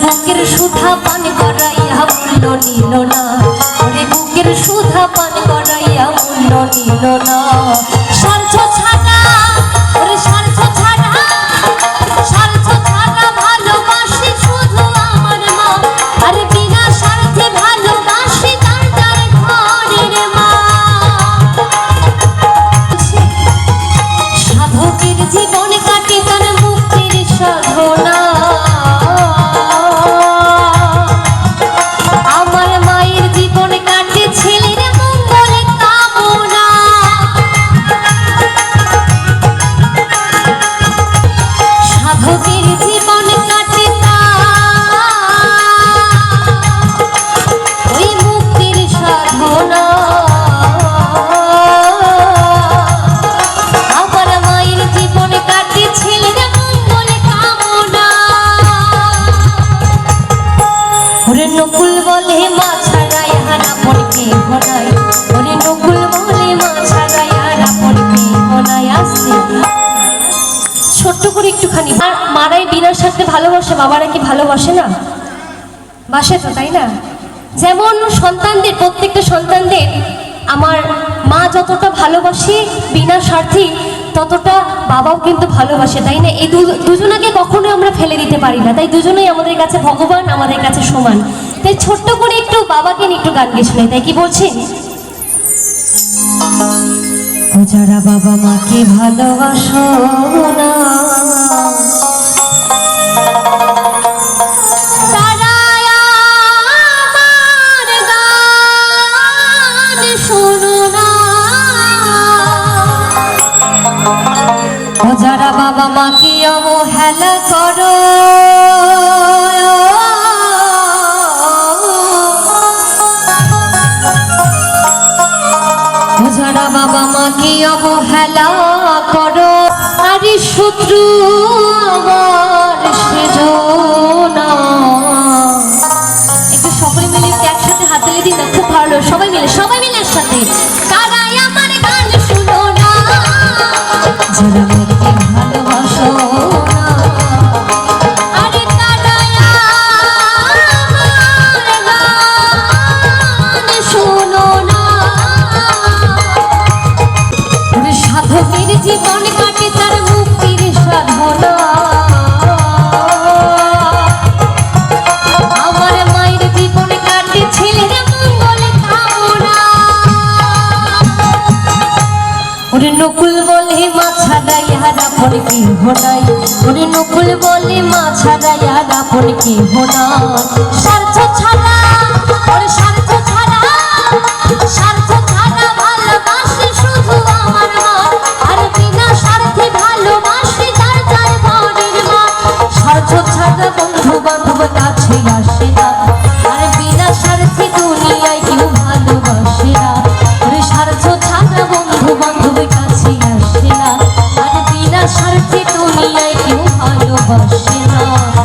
বুকের সুধা পান করাইয়া মূল্য নিল না। ওরে বুকের সুধা পান করাইয়া মূল্য নিল না। সঞ্চ ছোট্ট করে একটুখানি। আর মারাই বিনার সাথে ভালোবাসে, বাবারা কি ভালোবাসে না? বাসে তো, তাই না? যেমন সন্তানদের, প্রত্যেকটা সন্তানদের আমার মা যতটা ভালোবাসে বিনা স্বার্থে, ততটা বাবাও কিন্তু ভালোবাসে, তাই না? এই দুজনাকে কখনো আমরা ফেলে দিতে পারি না, তাই দুজনেই আমাদের কাছে ভগবান, আমাদের কাছে সমান। তাই ছোট্ট করে একটু বাবাকে নিয়ে একটু গান গিয়ে শোনাই। তাই কি বলছেন যারা বাবা মাকে ভালোবাসো না শোনো যারা বাবা মাকে অবহেলা করো বাবা মাকে অবহেলা করো। আরে শত্রু আমার সেজনা একটু সকলে মিলে একটু একসাথে হাত তুলে দিন না, খুব ভালো সবাই মিলে সবাই মিলে একসাথে। তারাই আমার গান শুনো না। ওরে নকুল বলে মা ছাড়া ইহারা পর কি হোনাই? ওরে নকুল বলে মা ছাড়া ইহারা পর কি ছাড়া ফাতিমা